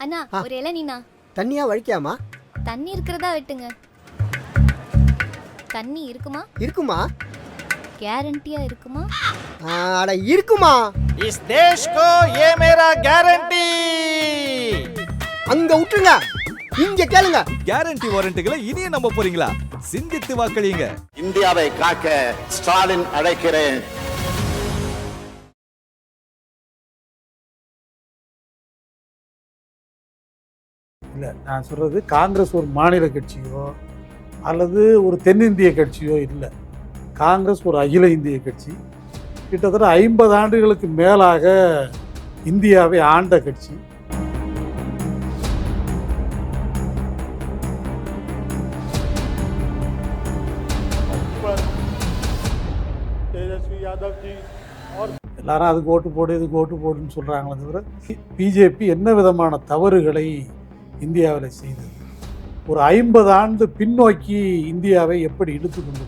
அண்ணா ஆ. ஒரு இளநீண்ணா தண்ணியா வலிக்காமா தண்ணி இருக்கிறதா வெட்டுங்க தண்ணி இருக்குமா இருக்குமா கேரண்டியா இருக்குமா ஆ, அட இருக்குமா इस देश को ये मेरा गारंटी அங்க விட்டுருங்க இங்க கேளுங்க கேரண்டி வாரண்டிகளை இனியும் நம்ப போறீங்களா சிந்தித்து வாக்களியுங்க இந்தியாவை காக்க ஸ்டாலின் அழைக்கிறேன் இல்லை நான் சொல்கிறது காங்கிரஸ் ஒரு மாநில கட்சியோ அல்லது ஒரு தென்னிந்திய கட்சியோ இல்லை. காங்கிரஸ் ஒரு அகில இந்திய கட்சி. கிட்டத்தட்ட ஐம்பது ஆண்டுகளுக்கு மேலாக இந்தியாவை ஆண்ட கட்சி. எல்லாரும் அதுக்கு ஓட்டு போடு இதுக்கு ஓட்டு போடுன்னு சொல்கிறாங்களே தவிர பிஜேபி என்ன விதமான தவறுகளை இந்தியாவில் செய்தது. ஒரு ஐம்பது ஆண்டு பின்னோக்கி இந்தியாவை எப்படி இழுத்து கொண்டு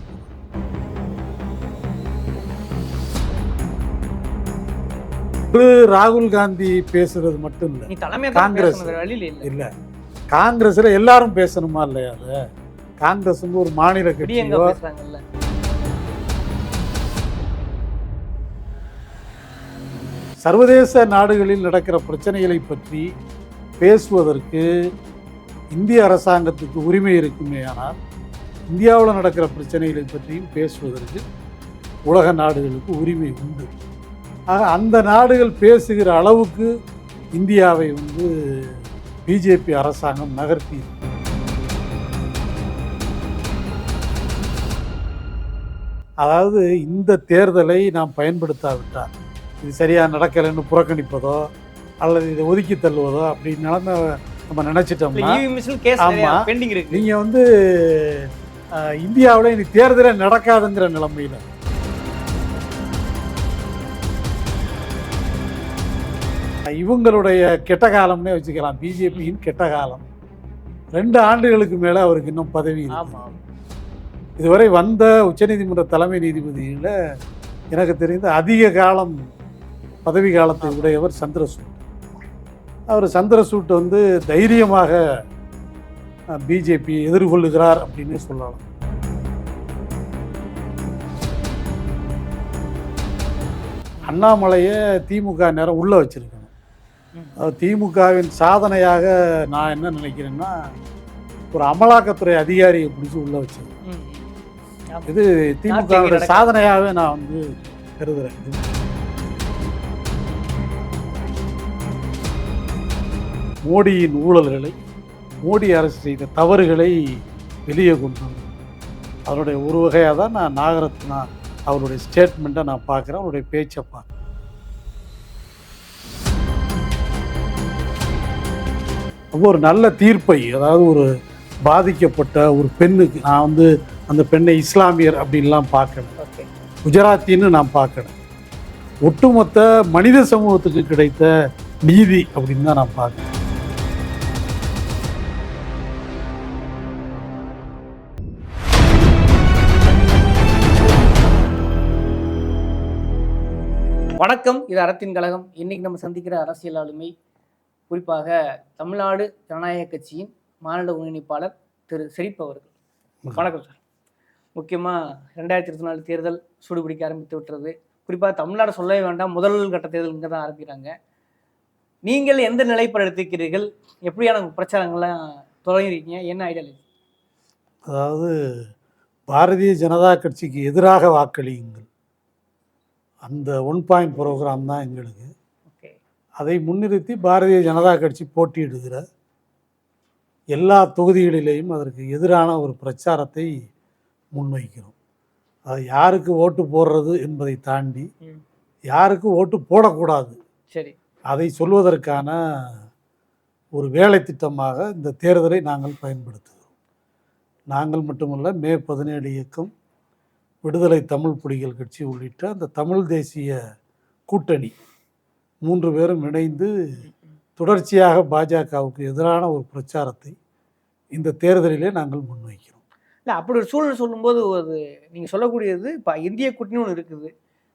ராகுல் காந்தி பேசுறது மட்டும் இல்லை. காங்கிரஸ். இல்ல. காங்கிரஸில் எல்லாரும் பேசணுமா இல்லையா அதை? காங்கிரஸ் வந்து ஒரு மாநில கட்சியோ சர்வதேச நாடுகளில் நடக்கிற பிரச்சனைகளை பற்றி பேசுவதற்கு இந்திய அரசாங்கத்துக்கு உரிமை இருக்குமே ஆனால் இந்தியாவில் நடக்கிற பிரச்சனைகளை பற்றியும் பேசுவதற்கு உலக நாடுகளுக்கு உரிமை உண்டு. ஆக அந்த நாடுகள் பேசுகிற அளவுக்கு இந்தியாவை வந்து பிஜேபி அரசாங்கம் நகர்த்தி அதாவது இந்த தேர்தலை நாம் பயன்படுத்தாவிட்டால் இது சரியாக நடக்கலைன்னு புறக்கணிப்பதோ அல்லது இதை ஒதுக்கி தள்ளுவதோ அப்படின்னு நிலைமை நம்ம நினச்சிட்டோம்னா. பெண்டிங் இருக்கு. நீங்கள் வந்து இந்தியாவில் இனி தேர்தலே நடக்காதுங்கிற நிலைமையில். இவங்களுடைய கெட்ட காலம்னே வச்சுக்கலாம். பிஜேபியின் கெட்ட காலம். ரெண்டு ஆண்டுகளுக்கு மேலே அவருக்கு இன்னும் பதவி இதுவரை வந்த உச்சநீதிமன்ற தலைமை நீதிபதியில் எனக்கு தெரிந்த அதிக காலம் பதவி காலத்தை உடையவர் சந்திரசூட். அவர் சந்திரசூட் வந்து தைரியமாக பிஜேபி எதிர்கொள்ளுகிறார் அப்படின்னு சொல்லலாம் அண்ணாமலையை திமுக நேரம் உள்ளே வச்சிருக்கணும் அது திமுகவின் சாதனையாக நான் என்ன நினைக்கிறேன்னா ஒரு அமலாக்கத்துறை அதிகாரியை பிடிச்சி உள்ளே வச்சிருக்கேன். இது திமுக நடக்குது. சாதனையாகவே நான் வந்து கருதுறேன் மோடியின் ஊழல்களை மோடி அரசு செய்த தவறுகளை வெளியே கொண்டு வந்தது. அதனுடைய ஒரு வகையாக தான் நான் நாகரத்னா அவருடைய ஸ்டேட்மெண்ட்டை நான் பார்க்குறேன் அவருடைய பேச்சை பார்க்குறேன். ஒரு நல்ல தீர்ப்பை அதாவது ஒரு பாதிக்கப்பட்ட ஒரு பெண்ணுக்கு நான் வந்து அந்த பெண்ணை இஸ்லாமியர் அப்படின்லாம் பார்க்கல. ஓகே. குஜராத்தின்னு நான் பார்க்கல. ஒட்டுமொத்த மனித சமூகத்துக்கு கிடைத்த நீதி அப்படின்னு தான் நான் பார்க்குறேன். வணக்கம். இது அறத்தின் கழகம். இன்னைக்கு நம்ம சந்திக்கிற அரசியல் ஆளுமை குறிப்பாக தமிழ்நாடு ஜனநாயக கட்சியின் மாநில ஒருங்கிணைப்பாளர் திரு. செழிப் அவர்கள். வணக்கம் சார். முக்கியமாக ரெண்டாயிரத்தி இருபத்தி நாலு தேர்தல் சூடுபிடிக்க ஆரம்பித்து விட்டுறது குறிப்பாக தமிழ்நாடு சொல்லவே வேண்டாம். முதல் கட்ட தேர்தல் இங்கே தான் ஆரம்பிக்கிறாங்க. நீங்கள் எந்த நிலைப்பாடு எடுத்துக்கிறீர்கள் எப்படியான பிரச்சாரங்கள்லாம் தொடங்கியிருக்கீங்க? என்ன ஐடியாலஜி அதாவது பாரதிய ஜனதா கட்சிக்கு எதிராக வாக்களியுங்கள். அந்த ஒன் பாயிண்ட் ப்ரோக்ராம் தான் எங்களுக்கு. அதை முன்னிறுத்தி பாரதிய ஜனதா கட்சி போட்டியிடுகிற எல்லா தொகுதிகளிலேயும் அதற்கு எதிரான ஒரு பிரச்சாரத்தை முன்வைக்கிறோம். அது யாருக்கு ஓட்டு போடுறது என்பதை தாண்டி. யாருக்கு ஓட்டு போடக்கூடாது. சரி. அதை சொல்வதற்கான ஒரு வேலை திட்டமாக இந்த தேர்தலை நாங்கள் பயன்படுத்துகிறோம். நாங்கள் மட்டுமல்ல மே பதினேழு இயக்கம் விடுதலை தமிழ் புலிகள் கட்சி உள்ளிட்ட அந்த தமிழ் தேசிய கூட்டணி மூன்று பேரும் இணைந்து தொடர்ச்சியாக பாஜகவுக்கு எதிரான ஒரு பிரச்சாரத்தை இந்த தேர்தலிலே நாங்கள் முன்வைக்கிறோம். இல்லை அப்படி ஒரு சூழல் சொல்லும்போது ஒரு நீங்கள் சொல்லக்கூடியது இப்போ இந்திய கூட்டணி ஒன்று இருக்குது.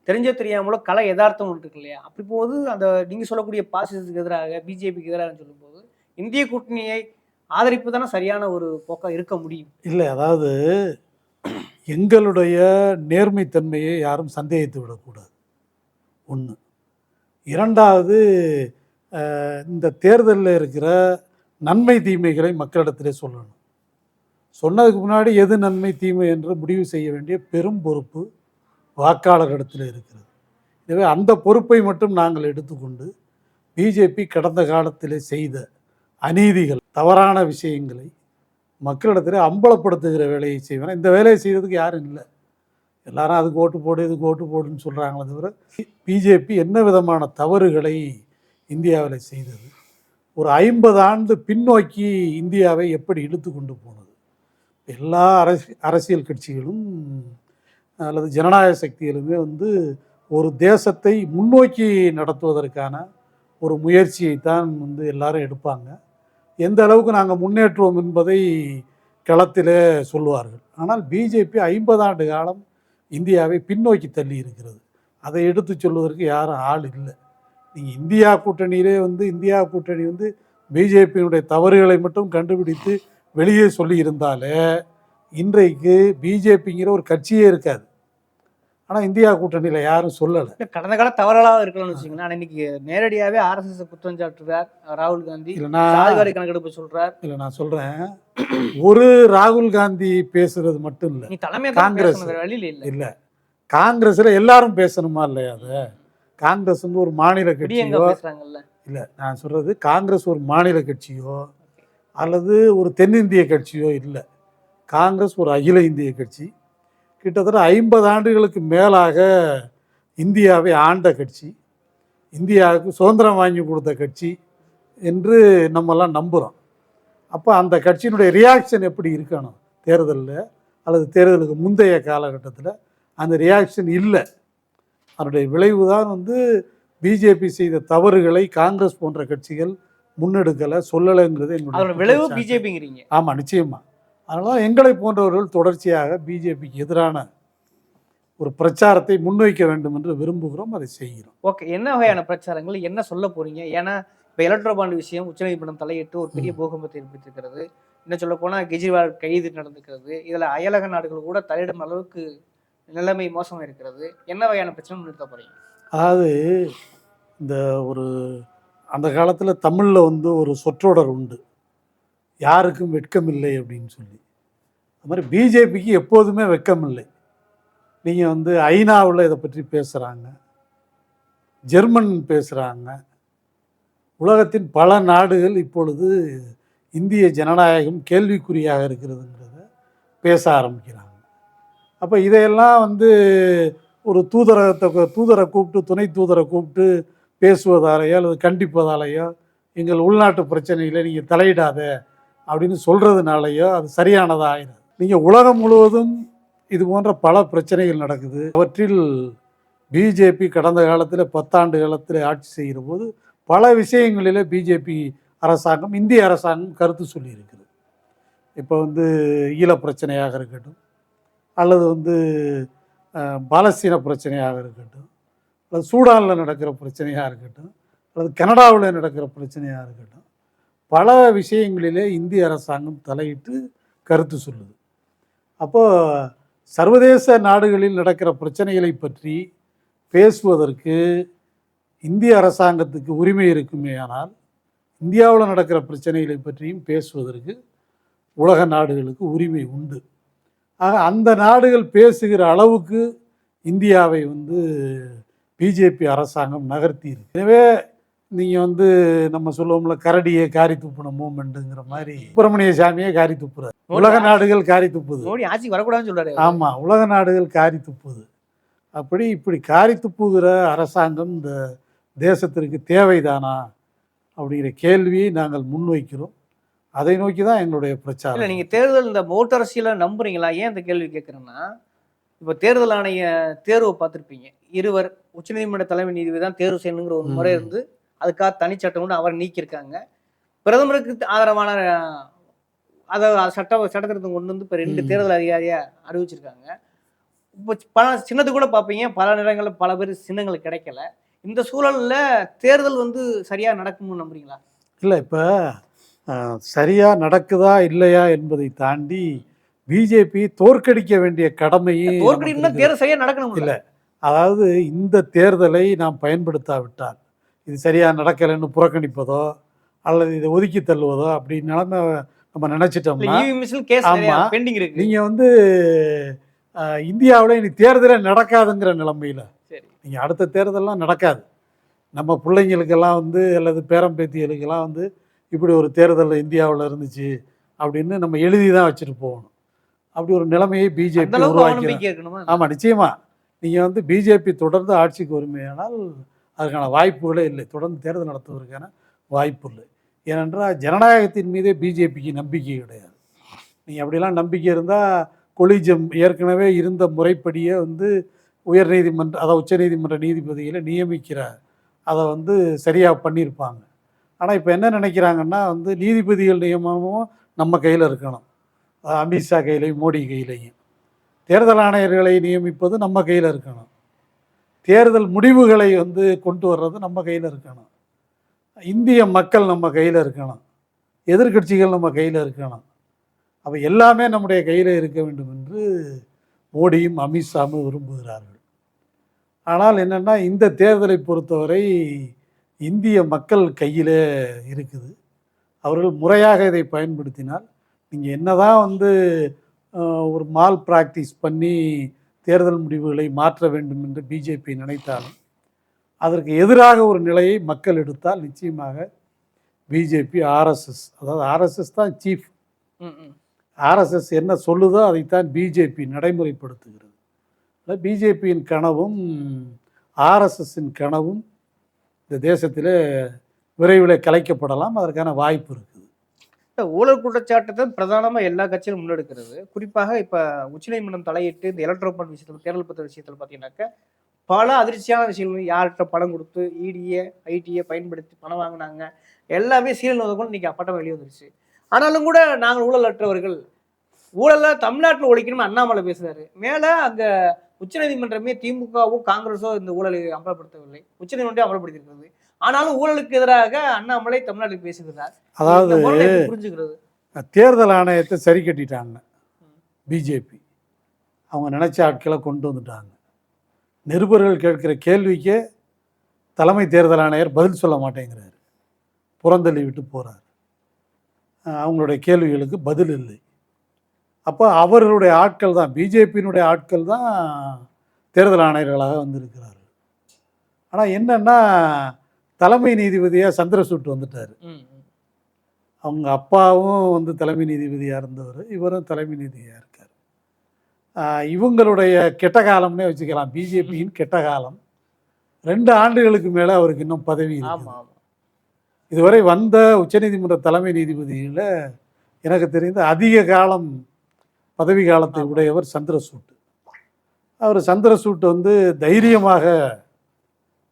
தெரிஞ்சோ தெரியாமலோ கலை யதார்த்தம் ஒன்று இருக்கு இல்லையா? அப்படி போது அந்த நீங்கள் சொல்லக்கூடிய பாசிசத்துக்கு எதிராக பிஜேபிக்கு எதிராக சொல்லும்போது இந்திய கூட்டணியை ஆதரிப்பு தானே சரியான ஒரு போக்கா இருக்க முடியும்? இல்லை அதாவது எங்களுடைய நேர்மைத்தன்மையை யாரும் சந்தேகித்து விடக்கூடாது. ஒன்று இரண்டாவது இந்த தேர்தலில் இருக்கிற நன்மை தீமைகளை மக்களிடத்திலே சொல்லணும். சொன்னதுக்கு முன்னாடி எது நன்மை தீமை என்று முடிவு செய்ய வேண்டிய பெரும் பொறுப்பு வாக்காளர்களிடத்தில் இருக்கிறது. எனவே அந்த பொறுப்பை மட்டும் நாங்கள் எடுத்துக்கொண்டு பிஜேபி கடந்த காலத்திலே செய்த அநீதிகள் தவறான விஷயங்களை மக்களிடத்தில் அம்பலப்படுத்துகிற வேலையை செய்வேன். இந்த வேலையை செய்கிறதுக்கு யாரும் இல்லை. எல்லாரும் அதுக்கு ஓட்டு போடு இதுக்கு ஓட்டு போடுன்னு சொல்கிறாங்களே தவிர பிஜேபி என்ன விதமான தவறுகளை இந்தியாவில் செய்தது? ஒரு ஐம்பது ஆண்டு பின்னோக்கி இந்தியாவை எப்படி இழுத்து கொண்டு போனது? எல்லா அரசி அரசியல் கட்சிகளும் அல்லது ஜனநாயக சக்திகளுமே வந்து ஒரு தேசத்தை முன்னோக்கி நடத்துவதற்கான ஒரு முயற்சியை தான் வந்து எல்லாரும் எடுப்பாங்க. எந்த அளவுக்கு நாங்கள் முன்னேற்றுவோம் என்பதை களத்திலே சொல்லுவார்கள். ஆனால் பிஜேபி ஐம்பது ஆண்டு காலம் இந்தியாவை பின்னோக்கி தள்ளி இருக்கிறது. அதை எடுத்து சொல்வதற்கு யாரும் ஆள் இல்லை. நீங்கள் இந்தியா கூட்டணியிலே வந்து இந்தியா கூட்டணி வந்து பிஜேபியினுடைய தவறுகளை மட்டும் கண்டுபிடித்து வெளியே சொல்லி இருந்தாலே இன்றைக்கு பிஜேபிங்கிற ஒரு கட்சியே இருக்காது. ஆனால் இந்தியா கூட்டணியில் யாரும் சொல்லலை. இல்ல கடந்த கால தவறுகளாக இருக்கலாம்னு வச்சுக்கோங்களேன். ஆனா இன்னைக்கு நேரடியாவே ஆர்எஸ்எஸ் குற்றம் சாட்டுறார் ராகுல் காந்தி. இல்லைன்னா சாதிவாரி கணக்கெடுப்பு சொல்றார். இல்லை நான் சொல்கிறேன் ஒரு ராகுல் காந்தி பேசுறது மட்டும் இல்லை. நீ தலைமையை காங்கிரஸ். வழியில இல்ல. இல்லை. காங்கிரஸில் எல்லாரும் பேசணுமா இல்லையா அதை? காங்கிரஸ் வந்து ஒரு மாநில கட்சியோ இல்லை நான் சொல்கிறது காங்கிரஸ் ஒரு மாநில கட்சியோ அல்லது ஒரு தென்னிந்திய கட்சியோ இல்லை. காங்கிரஸ் ஒரு அகில இந்திய கட்சி. கிட்டத்தட்ட ஐம்பது ஆண்டுகளுக்கு மேலாக இந்தியாவை ஆண்ட கட்சி இந்தியாவுக்கு சுதந்திரம் வாங்கி கொடுத்த கட்சி என்று நம்மெல்லாம் நம்புகிறோம் அப்போ அந்த கட்சியினுடைய ரியாக்ஷன் எப்படி இருக்கணும்? தேர்தலில் அல்லது தேர்தலுக்கு முந்தைய காலகட்டத்தில் அந்த ரியாக்ஷன் இல்லை. அதனுடைய விளைவு தான் வந்து பிஜேபி செய்த தவறுகளை காங்கிரஸ் போன்ற கட்சிகள் முன்னெடுக்கலை சொல்லலைங்கிறது எங்களுடைய விளைவு. பிஜேபிங்கிறீங்க ஆமாம் நிச்சயமா. அதனால எங்களை போன்றவர்கள் தொடர்ச்சியாக பிஜேபிக்கு எதிரான ஒரு பிரச்சாரத்தை முன்வைக்க வேண்டும் என்று விரும்புகிறோம் அதை செய்கிறோம். ஓகே என்ன வகையான பிரச்சாரங்கள்? என்ன சொல்ல போறீங்க? ஏன்னா இப்போ எலக்ட்ரோ பாண்ட் விஷயம் உச்சநீதிமன்றம் தலையிட்டு ஒரு பெரிய பூகம்பத்தை ஏற்படுத்தியிருக்கிறது இன்னும் சொல்ல போனா கெஜ்ரிவால் கைது நடந்துக்கிறது இதுல அயலக நாடுகள் கூட தலையிடும் அளவுக்கு நிலைமை மோசமா இருக்கிறது. என்ன வகையான பிரச்சனை முன்னிறுத்த போறீங்க? அதாவது இந்த ஒரு அந்த காலத்தில் தமிழில் வந்து ஒரு சொற்றொடர் உண்டு. யாருக்கும் வெட்கமில்லை அப்படின்னு சொல்லி. அது மாதிரி பிஜேபிக்கு எப்போதுமே வெட்கமில்லை. நீங்கள் வந்து ஐநாவில் இதை பற்றி பேசுகிறாங்க ஜெர்மன் பேசுகிறாங்க உலகத்தின் பல நாடுகள் இப்பொழுது இந்திய ஜனநாயகம் கேள்விக்குறியாக இருக்கிறதுங்கிறத பேச ஆரம்பிக்கிறாங்க. அப்போ இதையெல்லாம் வந்து ஒரு தூதரகத்தை தூதரை கூப்பிட்டு துணை தூதரை கூப்பிட்டு பேசுவதாலேயோ அல்லது கண்டிப்பதாலேயோ எங்கள் உள்நாட்டு பிரச்சனைகளை நீங்கள் தலையிடாத அப்படின்னு சொல்கிறதுனாலையோ அது சரியானதாக ஆயிடும் நீங்கள் உலகம் முழுவதும் இது போன்ற பல பிரச்சனைகள் நடக்குது. அவற்றில் பிஜேபி கடந்த காலத்தில் பத்தாண்டு காலத்தில் ஆட்சி செய்கிற போது பல விஷயங்களில் பிஜேபி அரசாங்கம் இந்திய அரசாங்கம் கருத்து சொல்லியிருக்குது இப்போ வந்து ஈழ பிரச்சனையாக இருக்கட்டும் அல்லது வந்து பாலஸ்தீன பிரச்சனையாக இருக்கட்டும் அல்லது சூடானில் நடக்கிற பிரச்சனையாக இருக்கட்டும் அல்லது கனடாவில் நடக்கிற பிரச்சனையாக இருக்கட்டும் பல விஷயங்களிலே இந்திய அரசாங்கம் தலையிட்டு கருத்து சொல்லுது. அப்போ சர்வதேச நாடுகளில் நடக்கிற பிரச்சனைகளை பற்றி பேசுவதற்கு இந்திய அரசாங்கத்துக்கு உரிமை இருக்குமே ஆனால் இந்தியாவில் நடக்கிற பிரச்சனைகளை பற்றியும் பேசுவதற்கு உலக நாடுகளுக்கு உரிமை உண்டு. ஆக அந்த நாடுகள் பேசுகிற அளவுக்கு இந்தியாவை வந்து பிஜேபி அரசாங்கம் நகர்த்தி இருக்கு எனவே நீங்கள் வந்து நம்ம சொல்லுவோம்ல கரடியை காரி துப்புன மூமெண்ட்டுங்கிற மாதிரி சுப்பிரமணிய சாமியே காரி துப்புறாரு. உலக நாடுகள் காரி துப்புது. மோடி ஆட்சி வரக்கூடாதுன்னு சொல்றாரு. ஆமாம் உலக நாடுகள் காரி துப்புது. அப்படி இப்படி காரி துப்புகிற அரசாங்கம் இந்த தேசத்திற்கு தேவைதானா அப்படிங்கிற கேள்வியை நாங்கள் முன்வைக்கிறோம். அதை நோக்கி தான் எங்களுடைய இல்ல பிரச்சாரம் நீங்க தேர்தல் இந்த ஓட்டு அரசியல நம்புறீங்களா? ஏன் இந்த கேள்வி கேட்கறேன்னா இப்ப தேர்தல் ஆணைய தேர்வை பார்த்திருப்பீங்க. இருவர் உச்சநீதிமன்ற தலைமை நீதிபதி தான் தேர்வு செய்யணுங்கிற ஒரு முறை. இருந்து அதுக்காக தனிச்சட்டம் கொண்டு அவர் நீக்கியிருக்காங்க பிரதமருக்கு ஆதரவான அதை சட்ட சட்டத்திருத்தம் கொண்டு வந்து இப்ப ரெண்டு. தேர்தல் அதிகாரியா அறிவிச்சிருக்காங்க இப்போ பல சின்னது கூட பார்ப்பீங்க பல நேரங்களில் பல பேர் சின்னங்கள் கிடைக்கல இந்த சூழல்ல தேர்தல் வந்து சரியா நடக்கும்னு நம்புறீங்களா இல்லை இப்போ சரியாக நடக்குதா இல்லையா என்பதை தாண்டி பிஜேபி தோற்கடிக்க வேண்டிய கடமையே தோற்கடிக்கணும்னா. தேர்தல் சரியா நடக்கணும் இல்ல. அதாவது இந்த தேர்தலை நாம் பயன்படுத்தாவிட்டால் இது சரியாக நடக்கலைன்னு புறக்கணிப்பதோ அல்லது இதை ஒதுக்கி தள்ளுவதோ அப்படி நிலைமை நம்ம நினச்சிட்டோம்னா இருக்கு. நீங்கள் வந்து இந்தியாவில் இனி தேர்தலே நடக்காதுங்கிற நிலைமையில் நீங்கள் அடுத்த தேர்தல்லாம் நடக்காது. நம்ம பிள்ளைங்களுக்கெல்லாம் வந்து அல்லது பேரம்பேத்திகளுக்கெல்லாம் வந்து இப்படி ஒரு தேர்தல் இந்தியாவில் இருந்துச்சு அப்படின்னு நம்ம எழுதி தான் வச்சுட்டு போகணும். அப்படி ஒரு நிலைமையை பிஜேபி உருவாக்கி ஆமாம் நிச்சயமா. நீங்கள் வந்து பிஜேபி தொடர்ந்து ஆட்சிக்கு வறுமையானால் அதுக்கான வாய்ப்புகளே இல்லை. தொடர்ந்து தேர்தல் நடத்துவதற்கான வாய்ப்பு இல்லை. ஏனென்றால் ஜனநாயகத்தின் மீதே பிஜேபிக்கு நம்பிக்கை கிடையாது. நீங்கள் அப்படிலாம் நம்பிக்கை இருந்தால் கொலிஜம் ஏற்கனவே இருந்த முறைப்படியே வந்து உயர்நீதிமன்ற அதாவது உச்சநீதிமன்ற நீதிபதிகளை நியமிக்கிற அதை வந்து சரியாக பண்ணியிருப்பாங்க. ஆனால் இப்போ என்ன நினைக்கிறாங்கன்னா வந்து நீதிபதிகள் நியமனமும் நம்ம கையில் இருக்கணும். அமித்ஷா கையிலையும் மோடி கையிலையும். தேர்தல் ஆணையர்களை நியமிப்பது நம்ம கையில் இருக்கணும். தேர்தல் முடிவுகளை வந்து கொண்டு வர்றது நம்ம கையில் இருக்கணும். இந்திய மக்கள் நம்ம கையில் இருக்கணும். எதிர்க்கட்சிகள் நம்ம கையில் இருக்கணும். அப்போ எல்லாமே நம்முடைய கையில் இருக்க வேண்டும் என்று மோடியும் அமித்ஷாவும் விரும்புகிறார்கள். ஆனால் என்னென்னா இந்த தேர்தலை பொறுத்தவரை இந்திய மக்கள் கையிலே இருக்குது. அவர்கள் முறையாக இதை பயன்படுத்தினால் நீங்கள் என்ன தான் வந்து ஒரு மால் ப்ராக்டிஸ் பண்ணி தேர்தல் முடிவுகளை மாற்ற வேண்டும் என்று பிஜேபி நினைத்தாலும் அதற்கு எதிராக ஒரு நிலையை மக்கள் எடுத்தால் நிச்சயமாக பிஜேபி ஆர்எஸ்எஸ் அதாவது ஆர்எஸ்எஸ் தான் சீஃப். ஆர்எஸ்எஸ் என்ன சொல்லுதோ அதைத்தான் பிஜேபி நடைமுறைப்படுத்துகிறது. பிஜேபியின் கனவும் ஆர்எஸ்எஸ்ஸின் கனவும் இந்த தேசத்தில் விரைவில் கலைக்கப்படலாம் அதற்கான வாய்ப்பு இருக்குது ஊழல் குற்றச்சாட்டை தான் பிரதானமா எல்லா கட்சியிலும் முன்னெடுக்கிறது. குறிப்பாக இப்ப உச்சநீதிமன்றம் தலையிட்டு இந்த எலக்ட்ரோபால் விஷயத்துல தேர்தல் பத்திர விஷயத்துல பாத்தீங்கன்னாக்க பல அதிர்ச்சியான விஷயங்கள் யார்கிட்ட பணம் கொடுத்து E இடியை ஐடியை பயன்படுத்தி பணம் வாங்கினாங்க. எல்லாமே சீரியல் கூட இன்னைக்கு அப்பட்டம் வெளியே வந்துருச்சு. ஆனாலும் கூட நாங்கள் ஊழல் அற்றவர்கள் தமிழ்நாட்டில் ஒழிக்கணும்னு அண்ணாமலை பேசுறாரு. மேல அங்கே உச்சநீதிமன்றமே திமுகவும் காங்கிரஸோ இந்த ஊழலை அமலப்படுத்தவில்லை உச்சநீதிமன்றம் அமலப்படுத்தியிருக்கிறது ஆனாலும் ஊழலுக்கு எதிராக அண்ணாமலை தமிழ்நாட்டில் பேசுகிறார் அதாவது புரிஞ்சுக்கிறது? தேர்தல் ஆணையத்தை சரி கட்டிட்டாங்க பிஜேபி. அவங்க நினைச்ச ஆட்களை கொண்டு வந்துட்டாங்க. நிருபர்கள் கேட்கிற கேள்விக்கே தலைமை தேர்தல் ஆணையர் பதில் சொல்ல மாட்டேங்கிறார். புறந்தள்ளி விட்டு போகிறார் அவங்களுடைய கேள்விகளுக்கு பதில் இல்லை. அப்போ அவர்களுடைய ஆட்கள் தான் பிஜேபியினுடைய ஆட்கள் தான் தேர்தல் ஆணையர்களாக வந்திருக்கிறார்கள். ஆனால் என்னன்னா தலைமை நீதிபதியாக சந்திரசூட் வந்துட்டார். அவங்க அப்பாவும் வந்து தலைமை நீதிபதியாக இருந்தவர் இவரும் தலைமை நீதியாக இருக்கார். இவங்களுடைய கெட்ட காலம்னே வச்சுக்கலாம். பிஜேபியின் கெட்ட காலம். ரெண்டு ஆண்டுகளுக்கு மேலே அவருக்கு இன்னும் பதவி இதுவரை வந்த உச்சநீதிமன்ற தலைமை நீதிபதியில் எனக்கு தெரிந்த அதிக காலம் பதவி காலத்தை. உடையவர் சந்திரசூட். அவர் சந்திரசூட் வந்து தைரியமாக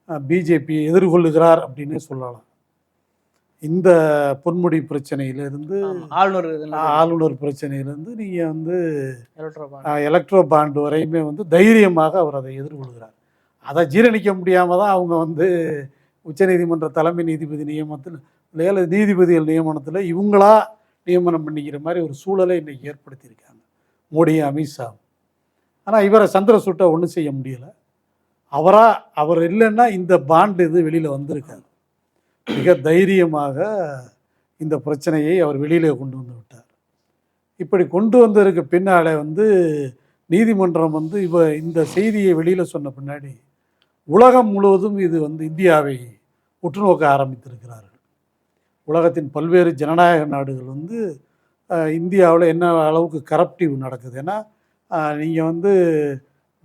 பிஜேபி எதிர்கொள்ளுகிறார் அப்படின்னு சொல்லலாம் இந்த பொன்முடி பிரச்சனையிலிருந்து. ஆளுநர் ஆளுநர் பிரச்சனையிலேருந்து நீங்கள் வந்து. எலக்ட்ரோ பாண்ட் வரையுமே வந்து தைரியமாக அவர் அதை எதிர்கொள்கிறார் அதை ஜீரணிக்க முடியாமல் தான் அவங்க வந்து உச்சநீதிமன்ற தலைமை நீதிபதி நியமனத்தில் இல்லை நீதிபதிகள் நியமனத்தில் இவங்களா நியமனம் பண்ணிக்கிற மாதிரி ஒரு சூழலை இன்னைக்கு ஏற்படுத்தியிருக்காங்க மோடியும் அமித்ஷாவும் ஆனால் இவரை சந்திரசூட்டை ஒன்றும் செய்ய முடியலை அவராக அவர் இல்லைன்னா இந்த பாண்ட் இது வெளியில் வந்திருக்காது. மிக தைரியமாக இந்த பிரச்சனையை அவர் வெளியில் கொண்டு வந்து விட்டார். இப்படி கொண்டு வந்ததற்கு பின்னாலே வந்து நீதிமன்றம் வந்து இவ இந்த செய்தியை வெளியில் சொன்ன பின்னாடி உலகம் முழுவதும் இது வந்து இந்தியாவை உற்றுநோக்க ஆரம்பித்திருக்கிறார்கள். உலகத்தின் பல்வேறு ஜனநாயக நாடுகள் வந்து இந்தியாவில் என்ன அளவுக்கு கரப்டிவ் நடக்குது? ஏன்னா நீங்கள் வந்து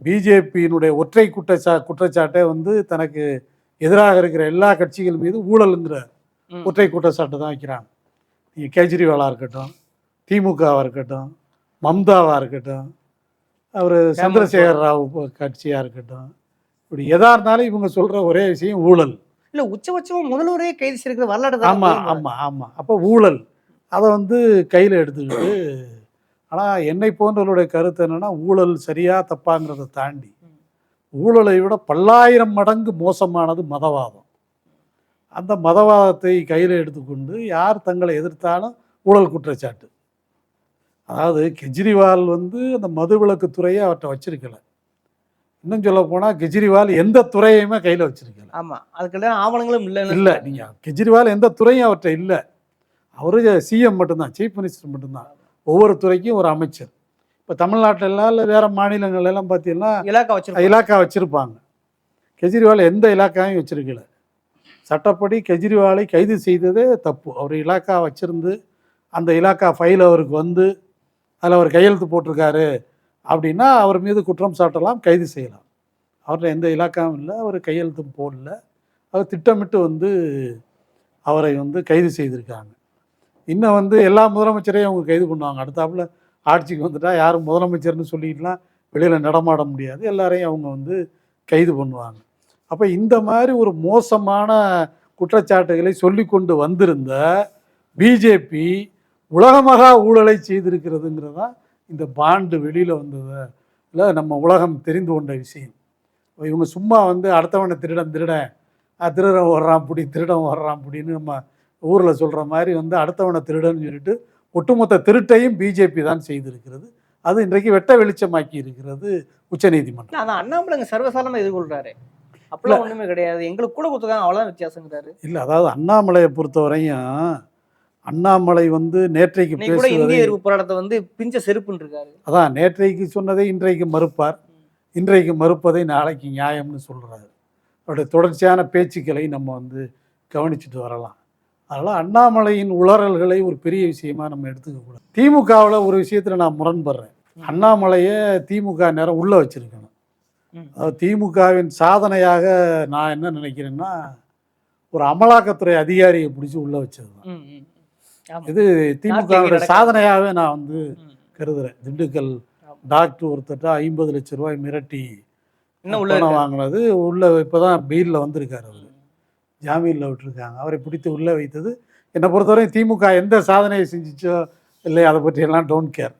பிஜேபியினுடைய ஒற்றை குற்றச்சா குற்றச்சாட்டை வந்து தனக்கு எதிராக இருக்கிற எல்லா கட்சிகள் மீது ஊழலுங்கிற. ஒற்றை குற்றச்சாட்டு தான் வைக்கிறாங்க நீங்கள் கேஜ்ரிவாலாக இருக்கட்டும் திமுகவாக இருக்கட்டும் மம்தாவாக இருக்கட்டும் அவர் சந்திரசேகர் ராவ் கட்சியாக இருக்கட்டும் இப்படி எதா இருந்தாலும் இவங்க சொல்கிற ஒரே விஷயம் ஊழல் இல்ல உச்சபட்சமா முதல்வரே கைது செய்திருக்கிற வரலாறு ஆமாம். ஆமாம் ஆமாம் அப்போ ஊழல் அதை வந்து கையில் எடுத்துக்கிட்டு ஆனால் என்னை போன்றவர்களுடைய கருத்து என்னென்னா ஊழல் சரியா தப்பாங்கிறத தாண்டி ஊழலை விட பல்லாயிரம் மடங்கு மோசமானது மதவாதம். அந்த மதவாதத்தை கையில் எடுத்துக்கொண்டு யார் தங்களை எதிர்த்தாலும் ஊழல் குற்றச்சாட்டு. அதாவது கெஜ்ரிவால் வந்து அந்த மதுவிலக்கு துறையை அவர்கிட்ட வச்சிருக்கல. இன்னும் சொல்ல போனால் கெஜ்ரிவால் எந்த துறையுமே கையில் வச்சிருக்கல. ஆமா அதுக்கெல்லாம் ஆவணங்களும் இல்லைன்னு இல்லை நீங்கள் கெஜ்ரிவால் எந்த துறையும் அவர்கிட்ட இல்லை. அவரு சிஎம் மட்டும்தான் சீஃப் மினிஸ்டர் மட்டும்தான். ஒவ்வொரு துறைக்கும் ஒரு அமைச்சர். இப்போ தமிழ்நாட்டில எல்லாம் இல்லை வேறு மாநிலங்கள்ல எல்லாம் பார்த்தீங்கன்னா இலாக்கா வச்சிருக்கோம் இலாக்கா வச்சுருப்பாங்க. கெஜ்ரிவால் எந்த இலாக்காவையும் வச்சிருக்கல. சட்டப்படி கெஜ்ரிவாலை கைது செய்ததே தப்பு. அவர் இலாக்கா வச்சிருந்து அந்த இலாக்கா ஃபைல் அவருக்கு வந்து அதில் அவர் கையெழுத்து போட்டிருக்காரு அப்படின்னா அவர் மீது குற்றம் சாட்டலாம் கைது செய்யலாம். அவர்கிட்ட எந்த இலாக்காவும் இல்லை அவர் கையெழுத்தும் போடல. அவர் திட்டமிட்டு வந்து அவரை வந்து கைது செய்திருக்காங்க. இன்னும் வந்து எல்லா முதலமைச்சரையும் அவங்க கைது பண்ணுவாங்க. அடுத்தாப்புல ஆட்சிக்கு வந்துட்டா யாரும் முதலமைச்சர்னு சொல்லிட்டுலாம் வெளியில் நடமாட முடியாது. எல்லாரையும் அவங்க வந்து கைது பண்ணுவாங்க. அப்போ இந்த மாதிரி ஒரு மோசமான குற்றச்சாட்டுகளை சொல்லி கொண்டு வந்திருந்த பிஜேபி உலகமகா ஊழலை செய்திருக்கிறதுங்கிறது தான் இந்த பாண்டு வெளியில் வந்ததில் நம்ம உலகம் தெரிந்து கொண்ட விஷயம். இவங்க சும்மா வந்து அடுத்தவனை திருடன் திருடன் திருடன் வர்றான் புடி திருடன் வர்றான் புடின்னு நம்ம ஊரில் சொல்கிற மாதிரி வந்து அடுத்தவனை திருடன்னு சொல்லிட்டு ஒட்டுமொத்த திருட்டையும் பிஜேபி தான் செய்திருக்கிறது. அது இன்றைக்கு வெட்ட வெளிச்சமாக்கி இருக்கிறது உச்சநீதிமன்றம். அதான் அண்ணாமலைங்க சர்வசாதாரணமா எதிர்கொள்றாரு. அப்பெல்லாம் ஒண்ணுமே கிடையாது. எங்களுக்கு கூட கொடுத்துருக்காங்க அவ்வளவுதான் வித்தியாசங்கிறாரு. இல்லை அதாவது அண்ணாமலையை பொறுத்தவரையும் அண்ணாமலை வந்து நேற்றைக்கு பேசுவதை இந்திய எதிர்ப்பு போராட்டத்தை வந்து பிஞ்ச செருப்புன்னு இருக்காரு. அதான் நேற்றைக்கு சொன்னதை இன்றைக்கு மறுப்பார். இன்றைக்கு மறுப்பதை நாளைக்கு நியாயம்னு சொல்கிறாரு அவருடைய தொடர்ச்சியான பேச்சுக்களை நம்ம வந்து கவனிச்சுட்டு வரலாம். அதனால் அண்ணாமலையின் உளறல்களை ஒரு பெரிய விஷயமா நம்ம எடுத்துக்கக்கூடாது திமுகவில் ஒரு விஷயத்தில் நான் முரண்படுறேன் அண்ணாமலையை திமுக நேரம் உள்ளே வச்சிருக்கணும் திமுகவின் சாதனையாக நான் என்ன நினைக்கிறேன்னா ஒரு அமலாக்கத்துறை அதிகாரியை பிடிச்சி உள்ளே வச்சது தான். இது திமுகவுடைய. சாதனையாகவே நான் வந்து ம். கருதுறேன் திண்டுக்கல். டாக்டர் ஒருத்தர்ட்ட ஐம்பது லட்ச ரூபாய் மிரட்டி இன்னும் உள்ள. வாங்கினது உள்ள இப்போதான் பெயிலில் வந்திருக்காரு அவர் ஜாமீனில் விட்டுருக்காங்க. அவரை பிடித்து உள்ளே வைத்தது என்னை பொறுத்தவரை திமுக எந்த சாதனையை செஞ்சுச்சோ இல்லை அதை பற்றியெல்லாம் டோன்ட் கேர்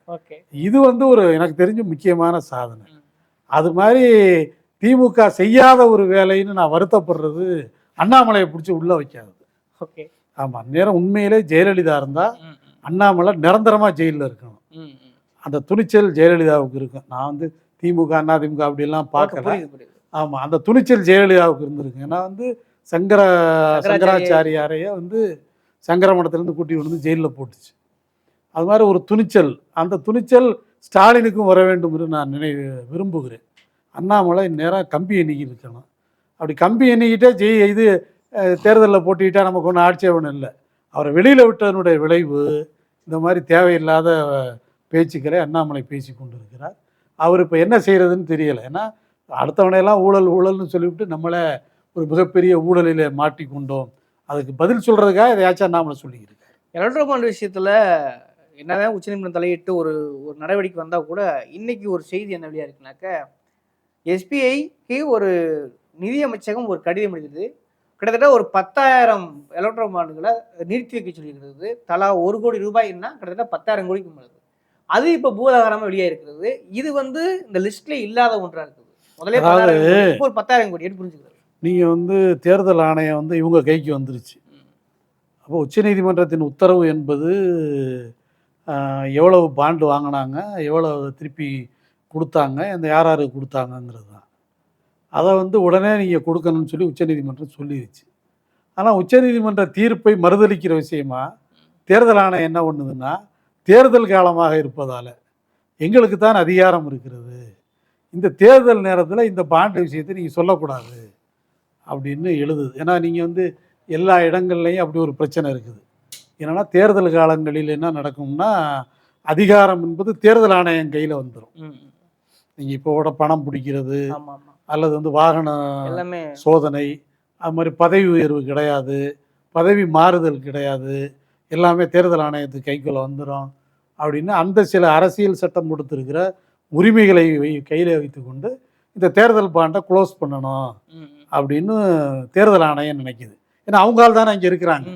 இது வந்து ஒரு எனக்கு தெரிஞ்ச முக்கியமான சாதனை. அது மாதிரி திமுக செய்யாத ஒரு வேலைன்னு நான் வருத்தப்படுறது அண்ணாமலையை பிடிச்சி உள்ளே வைக்காதது ஓகே. ஆமாம் நேரம் உண்மையிலே ஜெயலலிதா இருந்தால். அண்ணாமலை நிரந்தரமாக ஜெயிலில் இருக்கணும். அந்த துணிச்சல் ஜெயலலிதாவுக்கு இருக்கும். நான் வந்து திமுக அண்ணா திமுக அப்படிலாம் பார்க்கல. ஆமாம் அந்த துணிச்சல் ஜெயலலிதாவுக்கு இருந்திருக்கு. ஏன்னா வந்து சங்கர சங்கராச்சாரிய- சங்கராச்சாரியாரைய வந்து சங்கர மடத்துலேருந்து கூட்டி கொண்டு வந்து ஜெயிலில் போட்டுச்சு. அது மாதிரி ஒரு துணிச்சல். அந்த துணிச்சல் ஸ்டாலினுக்கும் வர வேண்டும் என்று நான் நினை விரும்புகிறேன். அண்ணாமலை இந்நேரம் கம்பி எண்ணிக்கி இருக்கணும் அப்படி கம்பி எண்ணிக்கிட்டே ஜெய் இது தேர்தலில் போட்டிக்கிட்டா நமக்கு ஒன்றும் ஆட்சேபணம் இல்லை. அவரை வெளியில் விட்டதனுடைய விளைவு இந்த மாதிரி தேவையில்லாத பேச்சுக்களை அண்ணாமலை பேசி கொண்டிருக்கிறார். அவர் இப்போ என்ன செய்கிறதுன்னு தெரியலை. ஏன்னா அடுத்தவனையெல்லாம் ஊழல் ஊழல்னு சொல்லிவிட்டு நம்மளை ஒரு மிகப்பெரிய ஊழலில் மாட்டிக்கொண்டோம். அதுக்கு பதில் சொல்கிறதுக்காக எதையாச்சும் அண்ணாமலை சொல்லியிருக்காரு எலக்ட்ரோபாண்ட் விஷயத்துல என்னதான் உச்சநீதிமன்றம் தலையிட்டு ஒரு ஒரு நடவடிக்கை வந்தா கூட இன்னைக்கு ஒரு செய்தி என்ன வழியா இருக்குனாக்க எஸ்பிஐக்கு ஒரு நிதி அமைச்சகம் ஒரு கடிதம் எழுதுது. கிட்டத்தட்ட ஒரு பத்தாயிரம் எலக்ட்ரோ பாண்டுகளை நிறுத்தி வைக்க சொல்லியிருக்கிறது. தலா ஒரு கோடி ரூபாய்னா கிட்டத்தட்ட பத்தாயிரம் கோடிக்கு மேலே அது இப்போ பூதாகரமா வெளியே இருக்கிறது இது வந்து இந்த லிஸ்ட்ல இல்லாத ஒன்றா இருக்குது. இப்போ ஒரு பத்தாயிரம் கோடி புரிஞ்சுக்கிறது நீங்கள் வந்து தேர்தல் ஆணையம் வந்து இவங்க கைக்கு வந்துருச்சு. அப்போ உச்சநீதிமன்றத்தின் உத்தரவு என்பது எவ்வளவு பாண்டு வாங்கினாங்க எவ்வளவு திருப்பி கொடுத்தாங்க இந்த யார் யாருக்கு கொடுத்தாங்கங்கிறது தான். அதை வந்து உடனே நீங்கள் கொடுக்கணும்னு சொல்லி உச்சநீதிமன்றம் சொல்லிடுச்சு ஆனால் உச்சநீதிமன்ற தீர்ப்பை மறுதளிக்கிற விஷயமா தேர்தல் ஆணையம் என்ன பண்ணுதுன்னா தேர்தல் காலமாக இருப்பதால் எங்களுக்கு தான் அதிகாரம் இருக்கிறது. இந்த தேர்தல் நேரத்தில் இந்த பாண்டு விஷயத்தை நீங்கள் சொல்லக்கூடாது. அப்படின்னு எழுதுது. ஏன்னா நீங்கள் வந்து எல்லா இடங்கள்லையும் அப்படி ஒரு பிரச்சனை இருக்குது. என்னன்னா தேர்தல் காலங்களில் என்ன நடக்கும்னா அதிகாரம் என்பது தேர்தல் ஆணையம் கையில் வந்துடும். நீங்கள் இப்போ கூட பணம் பிடிக்கிறது அல்லது வந்து வாகன சோதனை அது மாதிரி பதவி உயர்வு கிடையாது பதவி மாறுதல் கிடையாது எல்லாமே தேர்தல் ஆணையத்துக்கு கைக்குள்ள வந்துடும் அப்படின்னு அந்த சில அரசியல் சட்டம் கொடுத்துருக்கிற உரிமைகளை கையில் வைத்துக்கொண்டு இந்த தேர்தல் பாண்டை க்ளோஸ் பண்ணணும். அப்படின்னு தேர்தல் ஆணையம் நினைக்குது. ஏன்னா அவங்களால தானே இங்கே இருக்கிறாங்க.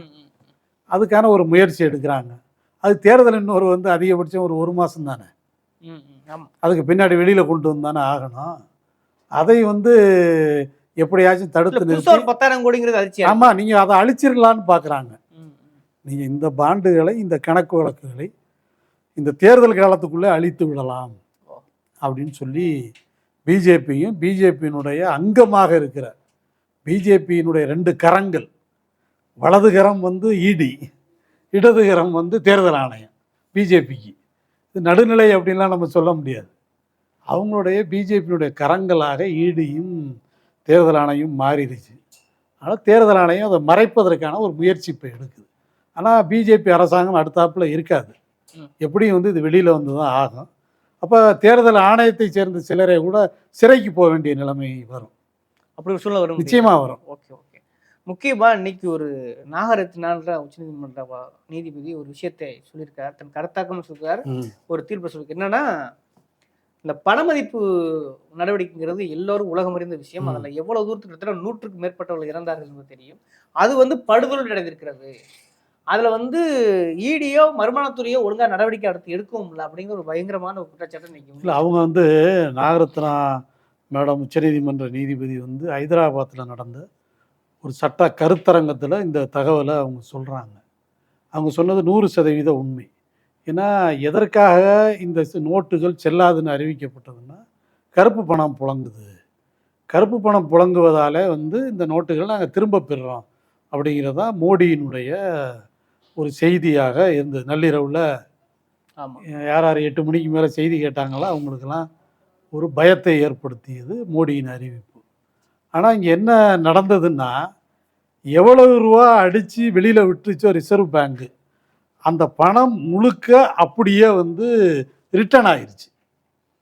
அதுக்கான ஒரு முயற்சி எடுக்கிறாங்க. அது தேர்தல் இன்னொரு வந்து அதிகபட்சம் ஒரு ஒரு மாதம் தானே. அதுக்கு பின்னாடி வெளியில் கொண்டு வந்தானே ஆகணும். அதை வந்து எப்படியாச்சும் தடுத்து பத்தாயிரம் கோடிங்கிறது அதிர்ச்சியா இருக்கு. ஆமா நீங்க அதை அழிச்சிடலான்னு பாக்குறாங்க. ம், ம். நீங்க இந்த பாண்டுகளை இந்த கணக்கு வழக்குகளை இந்த தேர்தல் காலத்துக்குள்ளே அழித்து விடலாம் அப்படின்னு சொல்லி பிஜேபியும் பிஜேபியினுடைய அங்கமாக இருக்கிற பிஜேபியினுடைய ரெண்டு கரங்கள் வலது கரம் வந்து இடி இடது கரம் வந்து தேர்தல் ஆணையம் பிஜேபிக்கு. இது நடுநிலை அப்படின்லாம் நம்ம சொல்ல முடியாது. அவங்களுடைய பிஜேபியினுடைய கரங்களாக ஈடியும் தேர்தல் ஆணையம் மாறிடுச்சு. அதனால் தேர்தல் ஆணையம் அதை மறைப்பதற்கான ஒரு முயற்சி இப்போ எடுக்குது. ஆனால் பிஜேபி அரசாங்கம் அடுத்தாப்புல இருக்காது. எப்படியும் வந்து இது வெளியில் வந்து தான் ஆகும். அப்போ தேர்தல் ஆணையத்தை சேர்ந்த சிலரை கூட சிறைக்கு போக வேண்டிய நிலைமை வரும். அப்படி ஒரு சூழ்நிலை வரும் நிச்சயமா வரும். Okay okay. முக்கியமா இன்னைக்கு ஒரு நாகரத்னான்ற உச்சநீதிமன்ற நீதிபதி ஒரு விஷயத்தை சொல்லியிருக்கார். தன் கருத்தாக்கம் சொல்றார். ஒரு தீர்ப்பு சொல்லிருக்கு என்னன்னா இந்த பணமதிப்பு நடவடிக்கைங்கிறது எல்லோரும் உலகம் அறிந்த விஷயம். அதுல எவ்வளவு தூரத்துக்கு கிட்டத்தட்ட நூற்றுக்கு மேற்பட்டவர்கள் இறந்தார்கள் என்பது தெரியும். அது வந்து படுகொலை அடைந்திருக்கிறது. அதுல வந்து ஈடியோ மறுமணத்துறையோ ஒழுங்கா நடவடிக்கை அடுத்து எடுக்கவும் இல்லை அப்படிங்கிற ஒரு பயங்கரமான ஒரு குற்றச்சாட்டு இன்னைக்கு இல்லை அவங்க வந்து நாகரத்னா மேடம் உச்சநீதிமன்ற நீதிபதி வந்து ஹைதராபாத்தில் நடந்த ஒரு சட்ட கருத்தரங்கத்தில் இந்த தகவலை அவங்க சொல்கிறாங்க அவங்க சொன்னது நூறு சதவீத உண்மை. ஏன்னா எதற்காக இந்த நோட்டுகள் செல்லாதுன்னு அறிவிக்கப்பட்டதுன்னா கருப்பு பணம் புழங்குது. கருப்பு பணம் புழங்குவதால் வந்து இந்த நோட்டுகள் நாங்கள் திரும்ப பெறுறோம் அப்படிங்கிறது தான் மோடியினுடைய ஒரு செய்தியாக இருந்தது. நள்ளிரவில் ஆமா. யார் யார் எட்டு மணிக்கு மேலே செய்தி கேட்டாங்களோ அவங்களுக்கெல்லாம் ஒரு பயத்தை ஏற்படுத்தியது மோடியின் அறிவிப்பு. ஆனால் இங்கே என்ன நடந்ததுன்னா எவ்வளவு ரூபா அடித்து வெளியில் விட்டுச்சோ ரிசர்வ் பேங்க்கு அந்த பணம் முழுக்க அப்படியே வந்து ரிட்டர்ன்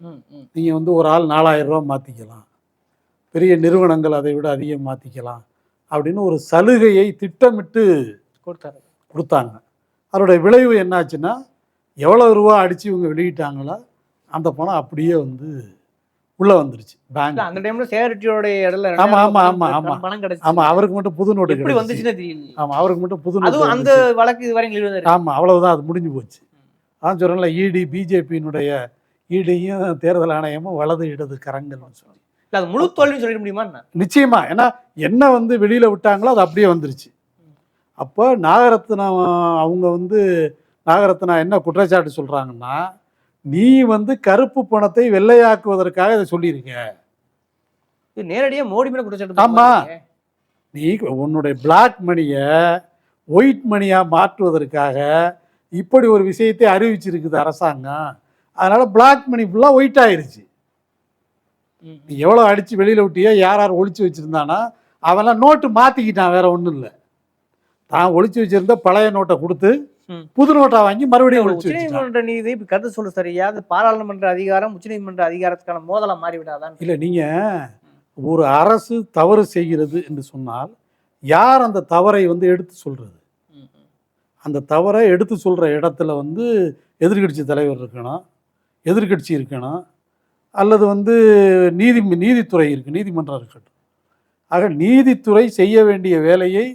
ம். நீங்கள் வந்து ஒரு ஆள் நாலாயிரம் ரூபா மாற்றிக்கலாம் பெரிய நிறுவனங்கள் அதை விட அதிகம் மாற்றிக்கலாம் அப்படின்னு ஒரு சலுகையை திட்டமிட்டு கொடுத்தாரு. கொடுத்தாங்க. அதோடைய விளைவு என்னாச்சுன்னா எவ்வளோ ரூபா அடித்து இவங்க வெளியிட்டாங்களோ அந்த பணம் அப்படியே வந்து உள்ளே வந்துருச்சு பேங்க் அந்த டைம்ல சேரிட்டியோட இடத்துல ஆமா, ஆமா, ஆமா, ஆமா. பணம் கிடைச்சு ஆமாம் அவருக்கு மட்டும் புது நோட்டு எப்படி வந்துச்சுன்னு தெரியல ஆமாம் அவருக்கு மட்டும் புது நோட்டு அந்த. வழக்கு நிலுவையில் இருக்கு ஆமாம் அவ்வளவுதான் அது முடிஞ்சு போச்சு. அதான் சொல்கிறேன்ல இடி பிஜேபியினுடைய இடியும் தேர்தல் ஆணையமும் வலது இடது கரங்கள்னு சொல்லி. அது முழு தோல்வின்னு சொல்லிட முடியுமா நிச்சயமா ஏன்னா என்ன வந்து வெளியில் விட்டாங்களோ அது அப்படியே வந்துருச்சு. அப்போ நாகரத்னா அவங்க வந்து நாகரத்னா என்ன குற்றச்சாட்டு சொல்கிறாங்கன்னா நீ வந்து கருப்பு பணத்தை வெள்ளையாக்குவதற்காக இதை சொல்லியிருக்க இது நேரடியா மோடி மேல குற்றச்சாட்டு ஆமா. போடுறாங்க. நீ உன்னுடைய பிளாக் மணியை ஒயிட் மணியாக மாற்றுவதற்காக இப்படி ஒரு விஷயத்தை அறிவிச்சிருக்குது அரசாங்கம் அதனால் பிளாக் மணி ஃபுல்லாக ஒயிட் ஆயிருச்சு ம், நீ எவ்வளோ அடித்து வெளியில் விட்டியோ யார் யார் ஒழிச்சு வச்சுருந்தானா அவெல்லாம் நோட்டு மாற்றிக்கிட்டான் வேற ஒன்றும் இல்லை தான் ஒழிச்சு வச்சிருந்த பழைய நோட்டை கொடுத்து. புது நோட்டை வாங்கி மறுபடியும் உச்சநீதிமன்ற நீதி இப்ப கருத்து சொல்ல சரியா அது பாராளுமன்ற அதிகாரம் உச்சநீதிமன்ற அதிகாரத்துக்கான மோதலா மாறி விடாதான் இல்லை நீங்கள் ஒரு அரசு தவறு செய்கிறது என்று சொன்னால் யார் அந்த தவறை வந்து எடுத்து சொல்கிறது அந்த தவறை எடுத்து சொல்கிற இடத்துல வந்து எதிர்க்கட்சி தலைவர் இருக்கணும் எதிர்க்கட்சி இருக்கணும் அல்லது வந்து நீதி நீதித்துறை இருக்குது நீதிமன்றம் இருக்கட்டும். ஆக நீதித்துறை செய்ய வேண்டிய வேலையை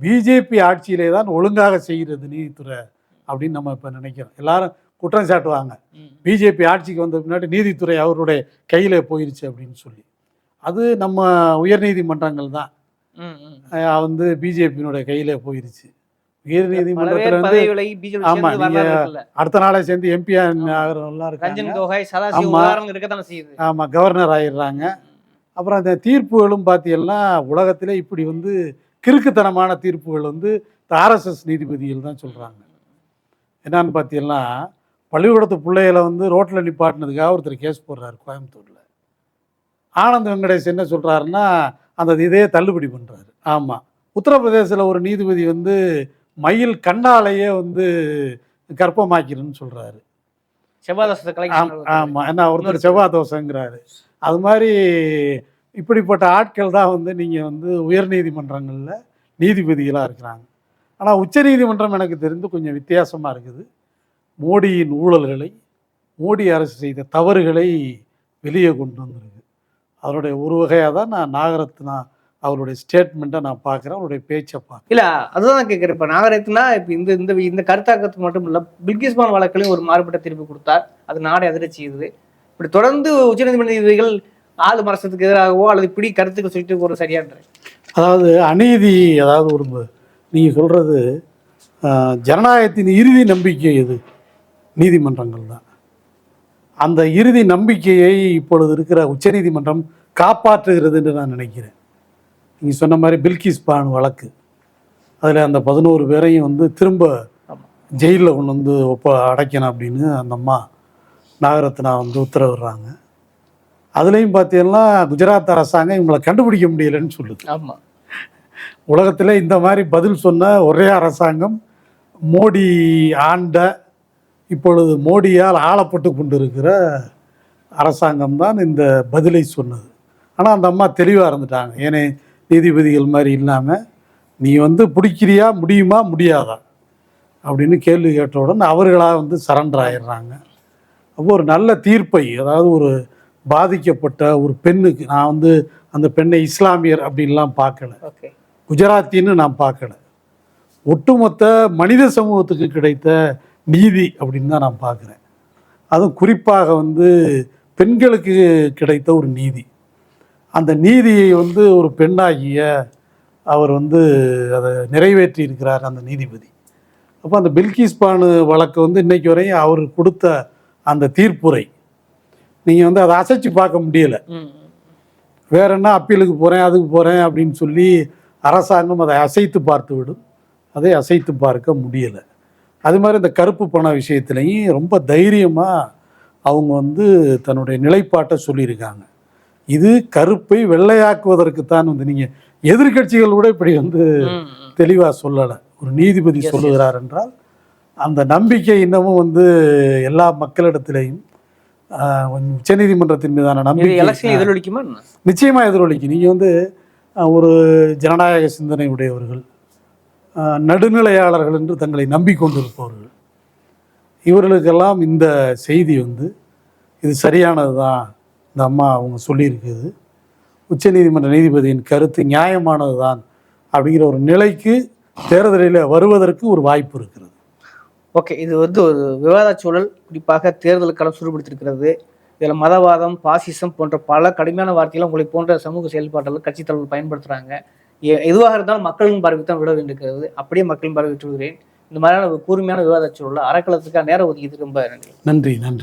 பிஜேபி ஆட்சியிலே தான் ஒழுங்காக செய்கிறது நீதித்துறை அப்படின்னு நம்ம இப்போ நினைக்கிறோம். எல்லாரும் குற்றம் சாட்டுவாங்க. பிஜேபி ஆட்சிக்கு வந்த பின்னாடி நீதித்துறை அவருடைய கையில் போயிருச்சு அப்படின்னு சொல்லி. அது நம்ம உயர்நீதிமன்றங்கள் தான். வந்து பிஜேபியினுடைய கையில் போயிருச்சு. உயர்நீதிமன்றத்தில் வந்து பதவிகளை பிஜேபி ஆமா, சேர்ந்து வரலாறு நீங்க- இருக்குல்ல. அடுத்த நாளே சேர்ந்து எம்பியா ஆமா. ஆகிறவங்களாம் இருக்காங்க. ஆமாம் கவர்னர் ஆயிடுறாங்க. அப்புறம் அந்த தீர்ப்புகளும் பார்த்தீங்கன்னா உலகத்திலே இப்படி வந்து கிறுக்குத்தனமான தீர்ப்புகள் வந்து ஆர்எஸ்எஸ் நீதிபதிகள் தான் சொல்கிறாங்க என்னன்னு பார்த்தீங்கன்னா பள்ளிக்கூடத்து பிள்ளைகளை வந்து ரோட்டில் நிப்பாட்டினதுக்காக ஒருத்தர் கேஸ் போடுறாரு கோயம்புத்தூரில். ஆனந்த் வெங்கடேஷ் என்ன சொல்கிறாருன்னா அந்த இதே தள்ளுபடி பண்ணுறாரு ஆமாம் உத்தரப்பிரதேசத்தில் ஒரு நீதிபதி வந்து மயில் கண்ணாலேயே வந்து கர்ப்பமாக்கிறேன்னு சொல்கிறாரு ஆம் கலைஞர் ஆமாம் என்ன ஒருத்தர் செவ்வாய் தோசைங்கிறாரு அது மாதிரி இப்படிப்பட்ட ஆட்கள் தான் வந்து நீங்கள் வந்து உயர்நீதிமன்றங்களில் நீதிபதிகளாக இருக்கிறாங்க. ஆனால் உச்சநீதிமன்றம் எனக்கு தெரிந்து கொஞ்சம் வித்தியாசமாக இருக்குது. மோடியின் ஊழல்களை மோடி அரசு செய்த தவறுகளை வெளியே கொண்டு வந்திருக்கு. அதனுடைய ஒரு வகையாக தான் நான் நாகரத்னா அவருடைய ஸ்டேட்மெண்ட்டை நான் பார்க்குறேன். அவருடைய பேச்சை பார்க்குறேன். இல்லை அதுதான் நான் கேட்குறேன். இப்போ நாகரத்னா இப்போ இந்த இந்த இந்த கருத்தாக்கத்துக்கு மட்டும் இல்லை பில்கிஸ்மான் வழக்கிலையும் ஒரு மாறுபட்ட தீர்ப்பு கொடுத்தார். அது நாடை அதிர்ச்சி செய்யுது இப்படி தொடர்ந்து உச்சநீதிமன்ற நீதிபதிகள் ஆளு மரசத்துக்கு எதிராகவோ அல்லது இப்படி கருத்துக்கள் சொல்லிட்டு ஒரு சரியான அதாவது அநீதி அதாவது ஒரு நீங்கள் சொல்கிறது ஜனநாயகத்தின் இறுதி நம்பிக்கை எது? நீதிமன்றங்கள் தான். அந்த இறுதி நம்பிக்கையை இப்பொழுது இருக்கிற உச்சநீதிமன்றம் காப்பாற்றுகிறது என்று நான் நினைக்கிறேன். நீங்கள் சொன்ன மாதிரி பில்கிஸ் பான் வழக்கு. அதில் அந்த பதினோரு பேரையும் வந்து திரும்ப ஜெயிலில் கொண்டு வந்து ஒப்ப அடைக்கணும் அப்படின்னு அந்த அம்மா நாகரத்னா வந்து உத்தரவிடுறாங்க. அதுலேயும் பார்த்தீங்கன்னா குஜராத் அரசாங்கம் இவங்களை கண்டுபிடிக்க முடியலைன்னு சொல்லுது. ஆமா. உலகத்தில் இந்த மாதிரி பதில் சொன்ன ஒரே அரசாங்கம் மோடி ஆண்ட இப்பொழுது மோடியால் ஆளப்பட்டு கொண்டிருக்கிற அரசாங்கம் தான் இந்த பதிலை சொன்னது. ஆனால் அந்த அம்மா தெளிவாக இருந்துட்டாங்க. ஏனே நீதிபதிகள் மாதிரி இல்லாமல் நீ வந்து பிடிக்கிறியா முடியுமா முடியாதா? அப்படின்னு கேள்வி கேட்டவுடன் அவர்களாக வந்து சரண்டர் ஆயிடுறாங்க. அப்போ ஒரு நல்ல தீர்ப்பை அதாவது ஒரு பாதிக்கப்பட்ட ஒரு பெண்ணுக்கு நான் வந்து அந்த பெண்ணை இஸ்லாமியர் அப்படின்லாம் பார்க்கல. குஜராத்தின்னு நான் பார்க்கல. ஒட்டுமொத்த மனித சமூகத்துக்கு கிடைத்த நீதி அப்படின்னு தான் நான் பார்க்குறேன். அதுவும் குறிப்பாக வந்து பெண்களுக்கு கிடைத்த ஒரு நீதி. அந்த நீதியை வந்து ஒரு பெண்ணாகிய அவர் வந்து அதை நிறைவேற்றி இருக்கிறார் அந்த நீதிபதி. அப்போ அந்த பில்கிஸ் பானு வழக்கு வந்து இன்னைக்கு வரையும் அவர் கொடுத்த அந்த தீர்ப்புரை நீங்கள் வந்து அதை அசைச்சு பார்க்க முடியலை. வேற என்ன அப்பீலுக்கு போகிறேன் அதுக்கு போகிறேன் அப்படின்னு சொல்லி அரசாங்கம் அதை அசைத்து பார்த்து விடும். அதை அசைத்து பார்க்க முடியலை. அது மாதிரி இந்த கருப்பு பண விஷயத்துலையும் ரொம்ப தைரியமாக அவங்க வந்து தன்னுடைய நிலைப்பாட்டை சொல்லியிருக்காங்க. இது கருப்பை வெள்ளையாக்குவதற்குத்தான் வந்து நீங்கள் எதிர்க்கட்சிகள் கூட இப்படி வந்து. தெளிவாக சொல்லலை. ஒரு நீதிபதி. சொல்லுகிறார் என்றால் அந்த நம்பிக்கை இன்னமும் வந்து எல்லா மக்களிடத்திலையும் உச்சநீதிமன்றத்தின் மீதான நம்பிக்கை எலெக்ஷன் எதிரொலிக்குமா? நிச்சயமாக எதிரொலிக்கும். நீங்கள் வந்து ஒரு ஜனநாயக சிந்தனை உடையவர்கள் நடுநிலையாளர்கள் என்று தங்களை நம்பிக்கொண்டிருப்பவர்கள். இவர்களுக்கெல்லாம் இந்த செய்தி வந்து இது சரியானது தான் இந்த அம்மா அவங்க சொல்லியிருக்குது. உச்சநீதிமன்ற நீதிபதியின் கருத்து நியாயமானது தான் அப்படிங்கிற ஒரு நிலைக்கு தேர்தலில் வருவதற்கு ஒரு வாய்ப்பு இருக்கிறது. ஓகே இது வந்து ஒரு விவாத சூழல். குறிப்பாக தேர்தல் களம் சுடுபடுத்திருக்கிறது. இதில் மதவாதம் பாசிசம் போன்ற பல கடுமையான வார்த்தைகளை உங்களை போன்ற சமூக செயல்பாடுகள் கட்சித் தலைவர் பயன்படுத்துகிறாங்க எதுவாக இருந்தாலும் மக்களின் பார்வைக்கு தான் விட வேண்டியிருக்கிறது. அப்படியே மக்களின் பார்வை விட்டு விடுகிறேன் இந்த மாதிரியான கூர்மையான விவாத சூழல் அறக்கலத்துக்காக நேரம் ஒதுக்கியது ரொம்ப நன்றி. நன்றி நன்றி.